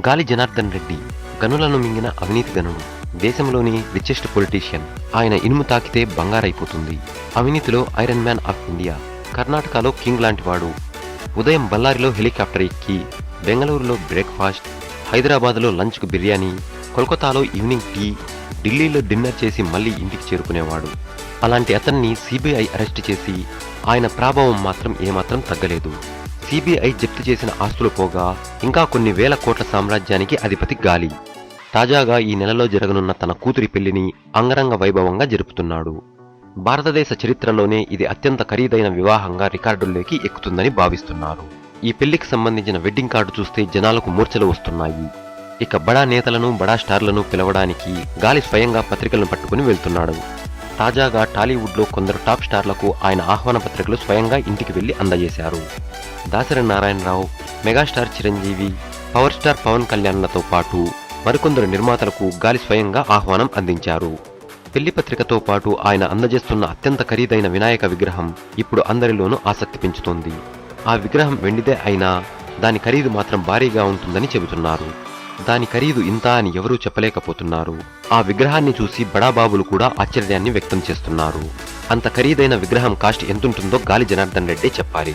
గాలి జనార్దన్ రెడ్డి గనులను మింగిన అవినీతి గనుడు దేశంలోని రిచెస్ట్ పొలిటీషియన్ ఆయన ఇనుము తాకితే బంగారైపోతుంది. అవినీతిలో ఐరన్ మ్యాన్ ఆఫ్ ఇండియా కర్ణాటకలో కింగ్ లాంటివాడు ఉదయం బళ్ళారిలో హెలికాప్టర్ ఎక్కి బెంగళూరులో బ్రేక్ఫాస్ట్ హైదరాబాద్లో లంచ్కు బిర్యానీ కోల్కతాలో ఈవినింగ్ టీ ఢిల్లీలో డిన్నర్ చేసి మళ్ళీ ఇంటికి చేరుకునేవాడు. అలాంటి అతన్ని సిబిఐ అరెస్ట్ చేసి ఆయన ప్రాభావం మాత్రం ఏమాత్రం తగ్గలేదు. సిబిఐ జప్తు చేసిన ఆస్తులు పోగా ఇంకా కొన్ని వేల కోట్ల సామ్రాజ్యానికి అధిపతి గాలి. తాజాగా ఈ నెలలో జరగనున్న తన కూతురి పెళ్ళిని అంగరంగ వైభవంగా జరుపుతున్నాడు. భారతదేశ చరిత్రలోనే ఇది అత్యంత ఖరీదైన వివాహంగా రికార్డుల్లోకి ఎక్కుతుందని భావిస్తున్నారు. ఈ పెళ్ళికి సంబంధించిన వెడ్డింగ్ కార్డు చూస్తే జనాలకు మూర్ఛలు వస్తున్నాయి. ఇక బడా నేతలను బడా స్టార్లను పిలవడానికి గాలి స్వయంగా పత్రికలను పట్టుకుని వెళ్తున్నాడు. తాజాగా టాలీవుడ్లో కొందరు టాప్ స్టార్లకు ఆయన ఆహ్వాన పత్రికలు స్వయంగా ఇంటికి వెళ్ళి అందజేశారు. Dasari Narayanarao megastar Chiranjeevi power star Pawan కళ్యాణ్లతో పాటు మరికొందరు నిర్మాతలకు గాలి స్వయంగా ఆహ్వానం అందించారు. పెళ్ళి పత్రికతో పాటు ఆయన అందజేస్తున్న అత్యంత ఖరీదైన వినాయక విగ్రహం ఇప్పుడు అందరిలోనూ ఆసక్తి పెంచుతోంది. ఆ విగ్రహం వెండిదే అయినా దాని ఖరీదు మాత్రం భారీగా ఉంటుందని చెబుతున్నారు. దాని ఖరీదు ఇంత అని ఎవరూ చెప్పలేకపోతున్నారు. ఆ విగ్రహాన్ని చూసి బడాబాబులు కూడా ఆశ్చర్యాన్ని వ్యక్తం చేస్తున్నారు. అంత ఖరీదైన విగ్రహం కాస్ట్ ఎంతుంటుందో గాలి జనార్దన్ రెడ్డి చెప్పాలి.